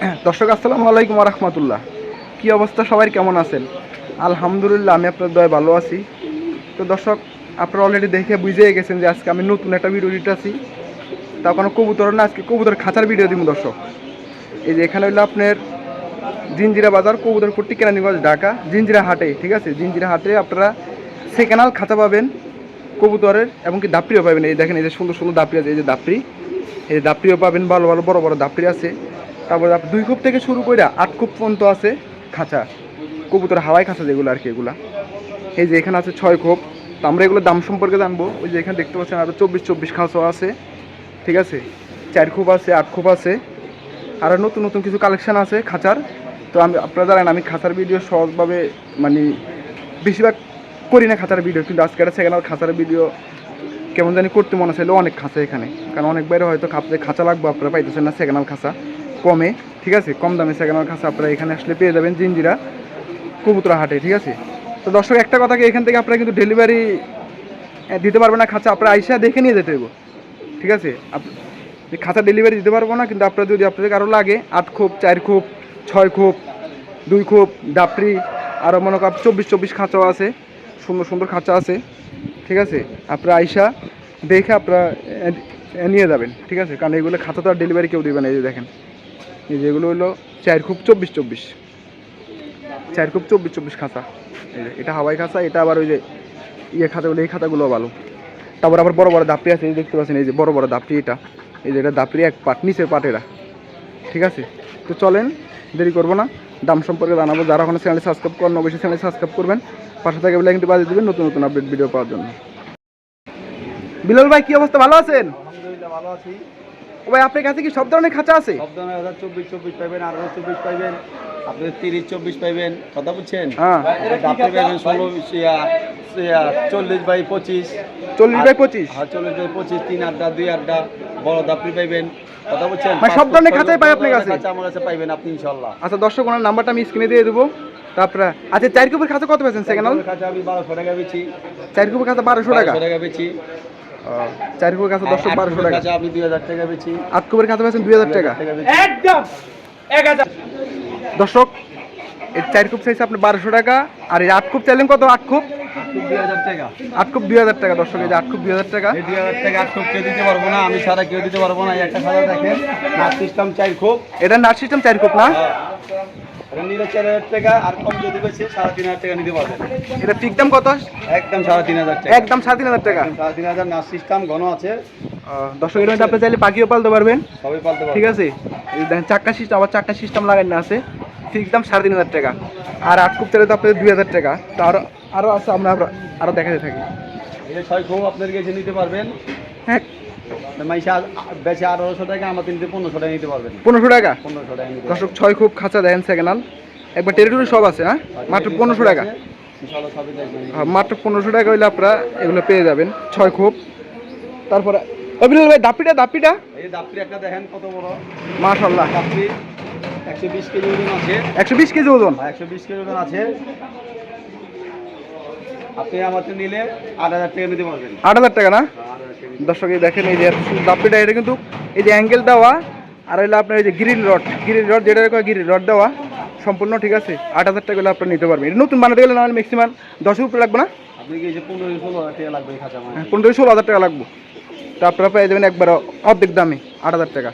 দর্শক, আসসালামু আলাইকুম রহমতুল্লাহ কী অবস্থা? সবাই কেমন আছেন? আলহামদুলিল্লাহ, আমি আপনার দয় ভালো আছি। তো দর্শক, আপনারা অলরেডি দেখে বুঝে গেছেন যে আজকে আমি নতুন একটা ভিডিও দিতেছি তা কোনো কবুতর না, আজকে কবুতর খাঁচার ভিডিও দিব দর্শক। এই যে এখানে হইল আপনার জিঞ্জিরা বাজার, কবুতর পট্টি কেরানীগঞ্জ, ঢাকা। জিঞ্জিরা হাটে, ঠিক আছে? জিঞ্জিরা হাটে আপনারা সেকেন্ডাল খাঁচা পাবেন কবুতরের এবং কি দাপড়িও পাবেন। এই দেখেন, এই যে সুন্দর সুন্দর দাপড়ি আছে। এই যে দাপড়ি, এই দাপড়িও পাবেন, ভালো ভালো, বড় বড় দাপড়ি আছে। তারপরে দুই খুপ থেকে শুরু করে আট খুপ পর্যন্ত আছে খাঁচা। কবুতর হাওয়াই খাঁচা যেগুলো আর কি এগুলা। এই যে এখানে আছে ছয় খোপ তো আমরা এগুলো দাম সম্পর্কে জানব। ওই যে এখানে দেখতে পাচ্ছেন আরও চব্বিশ চব্বিশ খাঁচা আছে। ঠিক আছে? চার খোপ আছে, আট খোপ আছে। আরও নতুন নতুন কিছু কালেকশান আছে খাঁচার। তো আমি আপনারা জানেন, আমি খাঁচার ভিডিও সহজভাবে মানে বেশিরভাগ করি না খাঁচার ভিডিও কিন্তু আজকে একটা সেকেন্ড খাঁচার ভিডিও কেমন জানি করতে মনে চাইলো অনেক খাঁচা এখানে। কারণ অনেক বাইরে হয়তো খাঁচা খাঁচা লাগবে, আপনারা পাইতেছেন না সেকেন্ড খাঁচা। কমে, ঠিক আছে? কম দামে সেকেন্ড খাঁচা আপনারা এখানে আসলে পেয়ে যাবেন জিঞ্জিরা কবুতরা হাটে ঠিক আছে? তো দর্শক, একটা কথা কি, এখান থেকে আপনারা কিন্তু ডেলিভারি দিতে পারবেন না খাঁচা। আপনারা আইসা দেখে নিয়ে যেতে হবে ঠিক আছে? খাঁচা ডেলিভারি দিতে পারব না, কিন্তু আপনারা যদি আপনাদের কারও লাগে, আট খোপ, চার খোপ, ছয় খোপ, দুই খোপ ডাপড়ি আরও মনে করেন চব্বিশ চব্বিশ খাঁচাও আছে, সুন্দর সুন্দর খাঁচা আছে, ঠিক আছে? আপনারা আইসা দেখে আপনারা নিয়ে যাবেন, ঠিক আছে? কারণ এগুলো খাঁচা তো আর ডেলিভারি কেউ দেবে না, এই দেখেন। এই যেগুলো হলো চার খুব চব্বিশ চব্বিশ। চার খুব চব্বিশ চব্বিশ খাঁচা এটা হাওয়াই খাঁচা এটা আবার ওই যে ইয়ে খাঁচাগুলো এই খাঁচাগুলো ভালো। তারপর আবার বড় বড় দাপড়ি আছে, এই দেখতে পাচ্ছেন, এই যে বড় বড় দাপড়ি এটা। এই যে এটা দাপড়ি এক পাট, নিচের পাট এরা ঠিক আছে? তো চলেন, দেরি করব না। দাম সম্পর্কে জানাব। যারা ওখানে চ্যানেল সাবস্ক্রাইব করেন অবশ্যই চ্যানেল সাবস্ক্রাইব করবেন। পাশে থেকে বেলাইনটি বাজিয়ে দেবেন, নতুন নতুন আপডেট ভিডিও পাওয়ার জন্য। বিলাল ভাই, কি অবস্থা? ভালো আছেন? ভালো আছি। ভাই আপনার কাছে কি সব ধরনের খাঁচা আছে? সব ধরনের হাজার চব্বিশ চব্বিশ পাইবেন আঠারো চব্বিশ পাইবেন আপনি তিরিশ চব্বিশ পাইবেন কথা বুঝছেন? হ্যাঁ। আপনি পাইবেন ষোলো চল্লিশ বাই পঁচিশ। চল্লিশ বাই পঁচিশ? আর চল্লিশ বাই পঁচিশ তিন আড্ডা দুই আড্ডা বড় দাপড়ি পাইবেন কথা বুঝছেন? মানে সব ধরনের খাঁচাই পাই আপনার কাছে? খাঁচা আমার কাছে পাইবেন আপনি ইনশাল্লাহ আচ্ছা দর্শক ওনার নাম্বারটা আমি স্ক্রিনে দিয়ে দেবো। তারপরে আচ্ছা চার কুপের খাঁচা কত পেয়েছেন সেকেন্ড হল খাঁচা আমি বারোশো টাকা বেচি। চার কুপের খাঁচা বারোশো টাকা? টাকা বেচি। ও, চার কুপের খাঁচা দর্শক বারোশো টাকা। আমি দুই হাজার টাকা বেচি। আট কুপের খাঁচা পেয়েছেন দুই হাজার টাকা। টাকা বেচি। দর্শক এই চার কুপ চাইছে আপনি বারোশো টাকা আর এই আট কুপ চাইলেন কত? আট কুপ টাকা আট কুপ দুই হাজার টাকা। দর্শক এই যে আট কুপ দুই হাজার টাকা। এই দুই হাজার টাকা আর কেউ দিতে পারব না আমি ছাড়া কেউ দিতে পারব না এই একটা খাতা দেখেন। নাচ সিস্টেম চাই খুব এটা নাট সিস্টেম চার কুপ না এটা নিলে চার হাজার টাকা আর কম যদি বেশি সাড়ে তিন হাজার টাকা নিতে পারবেন। এটা ঠিক দাম কত? একদম সাড়ে তিন হাজার টাকা। একদম সাড়ে তিন হাজার টাকা। সাড়ে তিন হাজার নাচ সিস্টেম ঘন আছে। দর্শক মধ্যে আপনি চাইলে পাখিও পালতে পারবেন। সবাই পালতে ঠিক আছে? দেখেন সিস্টেম আবার চারটা সিস্টেম লাগানো আছে। ফিক্স দাম সাড়ে তিন হাজার টাকা। আর আট কুপ চাইলে তো আপনাদের দুই হাজার টাকা। তো আরও আরও আছে আমরা আরও- দেখাতে থাকি। ছয় খুব আপনার কাছে নিতে পারবেন। হ্যাঁ মাইসে বেশি আঠারোশো টাকা আমাদের নিতে পনেরোশো টাকা নিতে পারবেন পনেরোশো টাকা? পনেরোশো টাকা নিতে দর্শক ছয় খুব খাঁচা দেন সেকেন্ডাল একবার টেরিটরি সব আছে হ্যাঁ? মাত্র পনেরোশো টাকা। হ্যাঁ, মাত্র পনেরোশো টাকা হইলে আপনারা এগুলো পেয়ে যাবেন ছয় খুব। তারপরে ভাই দাপিটা দাপিটা? এই একটা দেখেন কত বড়। মাশাল্লাহ একশো বিশ কেজি ওজন আছে। একশো বিশ কেজি ওজন? একশো বিশ কেজি ওজন আছে। আপনি আমাদের নিলে আট হাজার টাকা নিতে পারবেন। আট হাজার টাকা না? দর্শক দেখেন এই যে দাপিটা এটা কিন্তু এই যে অ্যাঙ্গেল দেওয়া আর হইলে আপনার এই যে গ্রিল রড গ্রিল রড যেটা গ্রিল রড দেওয়া সম্পূর্ণ ঠিক আছে আট হাজার টাকা হলে আপনারা নিতে পারবেন। এটা নতুন বানাতে গেলে না ম্যাক্সিমাম দশ উপরে লাগবে না? পনেরো ষোলো হাজার টাকা লাগবে তো আপনারা পেয়ে যাবেন একবার অর্ধেক দামে আট হাজার টাকা।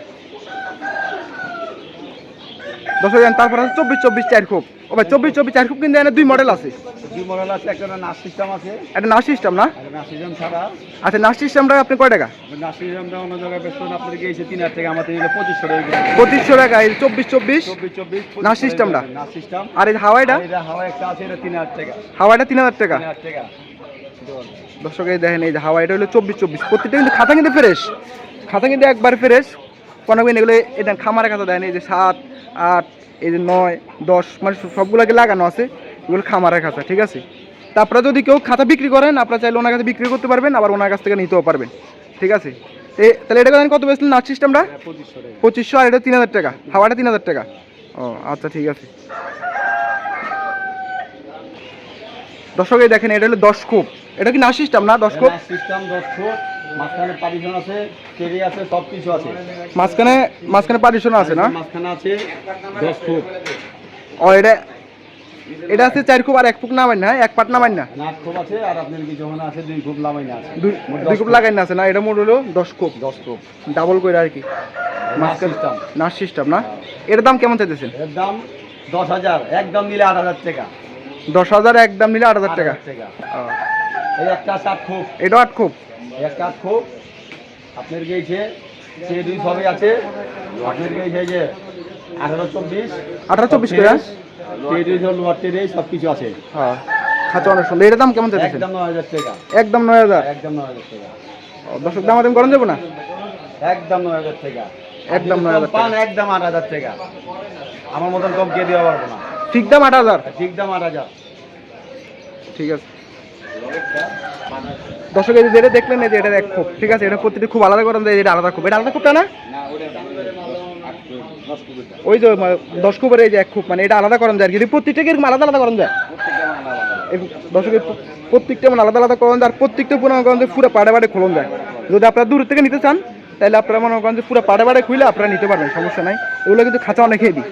দশ হাজার তারপর আছে চব্বিশ চব্বিশ চার খুব। ও ভাই চব্বিশ চব্বিশ চার খুব কিন্তু এখানে দুই মডেল আছে। দুই মডেল আছে একটা নাচ সিস্টেম আছে। একটা নার্স সিস্টেম না? নাচ সিস্টেম ছাড়া। আচ্ছা নার্স সিস্টেমটা আপনি কয় টাকা? নাচ সিস্টেমটা অন্য জায়গায় বেশ আপনাদের গিয়েছে তিন হাজার টাকা আমাদের পঁচিশশো টাকা পঁচিশশো টাকা এই চব্বিশ চব্বিশ? চব্বিশ চব্বিশ নাচ সিস্টেমটা? নাচ সিস্টেম আর এই হাওয়াইটা? আর এটা হাওয়া একটা আছে এটা তিন হাজার টাকা। হাওয়াইটা তিন হাজার টাকা? টাকা। দর্শক এই দেখেন এই যে হাওয়াইটা হলো চব্বিশ চব্বিশ। প্রত্যেকটা কিন্তু খাতা কিন্তু ফ্রেশ খাতা কিন্তু একবার ফ্রেশ কোনো এগুলো এটা খামারের খাতা দেয়নি এই যে সাত আট এই যে নয় দশ মানে সবগুলোকে লাগানো আছে এগুলো খামারের খাতা ঠিক আছে? তারপরে যদি কেউ খাতা বিক্রি করেন আপনারা চাইলে ওনার কাছে বিক্রি করতে পারবেন আবার ওনার কাছ থেকে নিতেও পারবেন ঠিক আছে? তাহলে এটা কত বেশি নাচ সিস্টেমটা পঁচিশশো আর এটা তিন হাজার টাকা হাওয়াটা তিন হাজার টাকা। ও আচ্ছা ঠিক আছে। দর্শক এই দেখেন এটা হলো দশ খুব। এটা কি নাচ সিস্টেম না দশ খুব? সিস্টেম দশ ফুট মাঝখানে পারিশন আছে কেরি আছে সব কিছু আছে। মাঝখানে মাঝখানে পার্টিশন আছে না? মাঝখানে আছে দশ ফুট। ও এটা এটা আছে চার খুব আর এক ফুট নামাই না হ্যাঁ? এক পাট নামাই না? নাট খুব আছে আর আপনার কিছু ওখানে আছে দুই খুব লামাই না আছে। দুই খুব লাগাই না আছে না? এটা মোট হলো দশ খুব। দশ খুব। ডাবল করে আর কি। মাঝখানে সিস্টেম। নার্স সিস্টেম না? এটার দাম কেমন চাইতেছেন? এর দাম দশ হাজার। একদম নিলে আট হাজার টাকা। দশ হাজার একদম নিলে আট হাজার টাকা। এই একটা খুব। আট খুব। একটা আট খুব। আপনার গেছে সে দুই সবই আছে। আপনার গেছে যে আঠারো চব্বিশ আঠারো চব্বিশ সব কিছু আছে। হ্যাঁ। খাঁচা অনেক সুন্দর। এটার দাম কেমন একদম নয় হাজার টাকা। একদম নয় হাজার? একদম নয় হাজার টাকা। ও, দর্শক দাম আদাম করেন যাব না? একদম নয় হাজার টাকা। একদম নয় হাজার পান একদম আট হাজার টাকা। আমার মতন কম কে দেওয়া পারব না। ঠিক দাম আট হাজার? ঠিক দাম আট হাজার। ঠিক আছে। দর্শক, এই যেটা দেখলেন, এই যে এটা এক খুব ঠিক আছে? এটা প্রতিটি খুব আলাদা করেন যায় এটা আলাদা খুব এটা আলাদা খুবটা না? ওই যে দশ খুবের এই যে এক খুব মানে এটা আলাদা করেন যায় এটা প্রত্যেকটা কীরকম আলাদা আলাদা করেন যায়? এরকম দর্শকের প্রত্যেকটা মানে আলাদা আলাদা করেন আর প্রত্যেকটা পুরো মনে করেন পুরো পাড়ে পাড়ে খোলন যায়। যদি আপনারা দূর থেকে নিতে চান, তাহলে আপনারা মনে করেন যে পুরো পাড়ে পাড়ে খুলে আপনারা নিতে পারবেন, সমস্যা নাই। এগুলো কিন্তু খাঁচা অনেক হেভি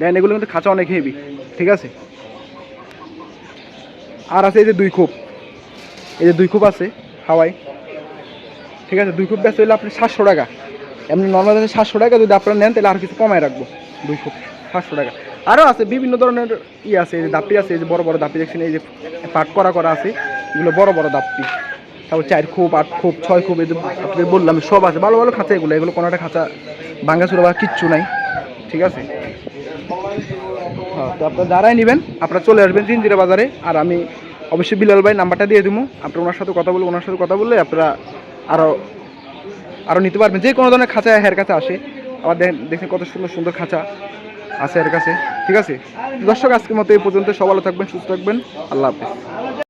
দেন এগুলো কিন্তু খাঁচা অনেক হেভি ঠিক আছে? আর আছে এই যে দুই খুব এই যে দুই খুব আছে হাওয়াই ঠিক আছে, দুই খুব ব্যস্ত হলে আপনি সাতশো টাকা। এমনি নর্মাল আছে সাতশো টাকা, যদি আপনারা নেন তাহলে আর কিছু কমায় রাখব। দুই খুব, সাতশো টাকা। আরও আছে, বিভিন্ন ধরনের ই আছে, এই যে দাপি আছে, এই যে বড় বড় দাপি দেখছেন, এই যে পাট করা করা আছে, এগুলো বড় বড় দাপি তারপর চার খুব, আট খুব, ছয় খুব, এই যে আপনি বললাম, সব আছে, ভালো ভালো খাঁচা এগুলো এগুলো কোনো একটা খাঁচা ভাঙ্গা চুরা বা কিচ্ছু নাই। ঠিক আছে? হ্যাঁ তো আপনারা যারাই নেবেন, আপনারা চলে আসবেন জিঞ্জিরা বাজারে, আর আমি অবশ্যই বিলাল ভাই নাম্বারটা দিয়ে দেবো আপনারা ওনার সাথে কথা বলব ওনার সাথে কথা বললে আপনারা আরও আরও নিতে পারবেন। যে কোনো ধরনের খাঁচা হের কাছে আসে। আবার দেখেন দেখেন কত সুন্দর সুন্দর খাঁচা আছে এর কাছে। ঠিক আছে? দর্শক, আজকের মতো এই পর্যন্ত। সবাই থাকবেন, সুস্থ থাকবেন। আল্লাহ হাফিজ।